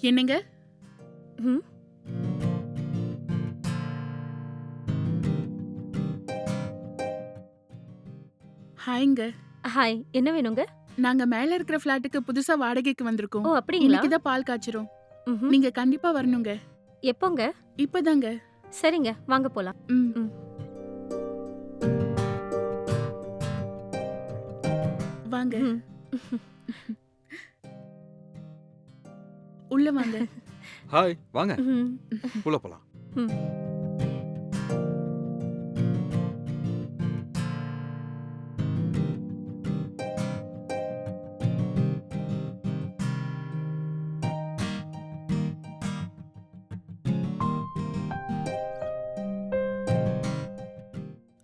என்னங்க? ம் ஹாய்ங்க. ஹாய் என்ன வேணுங்க? நாங்க மேல இருக்கிற ஃபிளாட்டுக்கு புதுசா வாடகைக்கு வந்திருக்கோம். ஓ அப்படிங்களா? இன்னைக்கு தான் பால் காய்ச்சிரும். ம்ஹும். நீங்க கண்டிப்பா வரணுங்க. எப்போங்க? இப்பதாங்க. சரிங்க வாங்க போலாம். ம். ம். வாங்க. ம். உள்ள வாங்க ஹாய் வாங்க. உள்ள போலாம்.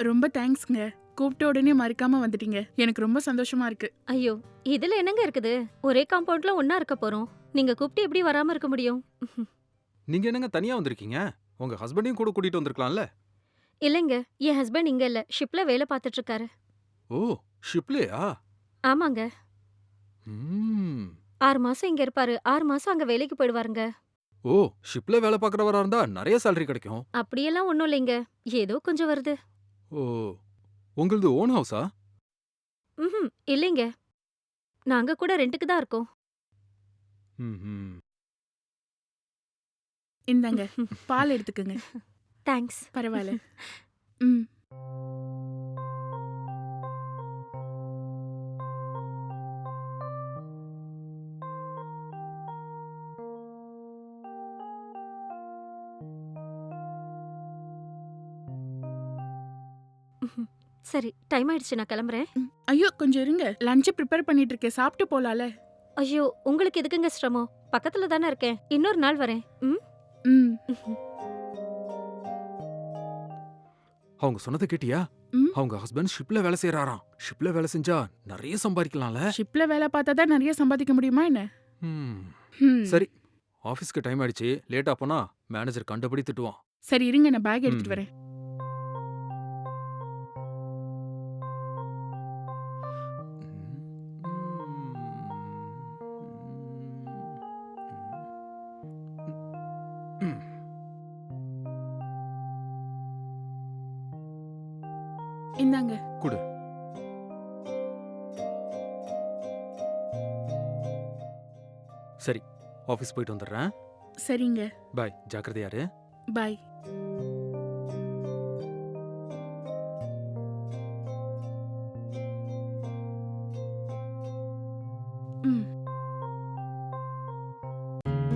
ரொம்ப தேங்க்ஸ்ங்க கூப்பிட்ட உடனே மறுக்காம வந்துட்டீங்க. எனக்கு ரொம்ப சந்தோஷமா இருக்கு. ஐயோ இதுல என்னங்க இருக்குது? ஒரே காம்பவுண்ட்ல ஒண்ணா இருக்க போறோம். நீங்க கூப்பிட்டு எப்படி வராம இருக்க முடியும்? நீங்க என்னங்க தனியா வந்திருக்கீங்க? உங்க ஹஸ்பண்டையும் கூட கூட்டிட்டு வந்திருக்கலாம்ல? இல்லைங்க என் ஹஸ்பண்ட் இங்க இல்ல. ஷிப்ல வேலை பார்த்துட்டு இருக்காரு. ஓ ஷிப்லேயா ஆமாங்க. ம். ஆறு மாசம் இங்க இருப்பாரு. ஆறு மாசம் அங்க வேலைக்கு போயிடுவாருங்க. ஓ ஷிப்ல வேலை பார்க்கறவரா இருந்தா நிறைய salary கிடைக்கும். அப்படியெல்லாம் ஒண்ணும் இல்லைங்க. ஏதோ கொஞ்சம் வருது. ஓ. உங்களது ஓன் ஹவுஸா ம் இல்லைங்க. நாங்க கூட ரெண்டுக்கு தான் இருக்கோம். ம் இந்தாங்க பால் எடுத்துக்கங்க. தேங்க்ஸ் பரவாயில்ல. ம். சரி டைம் ஆயிடுச்சு நான் கிளம்புறேன். ஐயோ கொஞ்சம் இருங்க. லஞ்ச் ப்ரிப்பேர் பண்ணிட்டு இருக்கேன் சாப்பிட்டு போலால ஐயோ உங்களுக்கு எதுக்குங்க சிரமம்? பக்கத்துல தானே இருக்கேன். இன்னொரு நாள் வரேன். ம்? ம். அவங்க சொன்னதை கேட்டியா? ம். அவங்க ஹஸ்பண்ட் ஷிப்ல வேலை செய்யறாராம் ஷிப்ல வேலை செஞ்சா நிறைய சம்பாதிக்கலாம்ல? ஷிப்ல வேலை பார்த்தா தான் நிறைய சம்பாதிக்க முடியுமா என்ன? ம். ம். சரி. ஆபீஸ்க்கு டைம் ஆயிடுச்சு. லேட்டா போனா மேனேஜர் கண்டபடி திட்டுவான் சரி இருங்க நான் பேக் எடுத்துட்டு. வரேன். இந்தாங்க. குடு. சரி ஆபீஸ் போயிட்டு வந்துடுறேன். சரிங்க. பாய் ஜாக்கிரதையாரு பாய். ம்.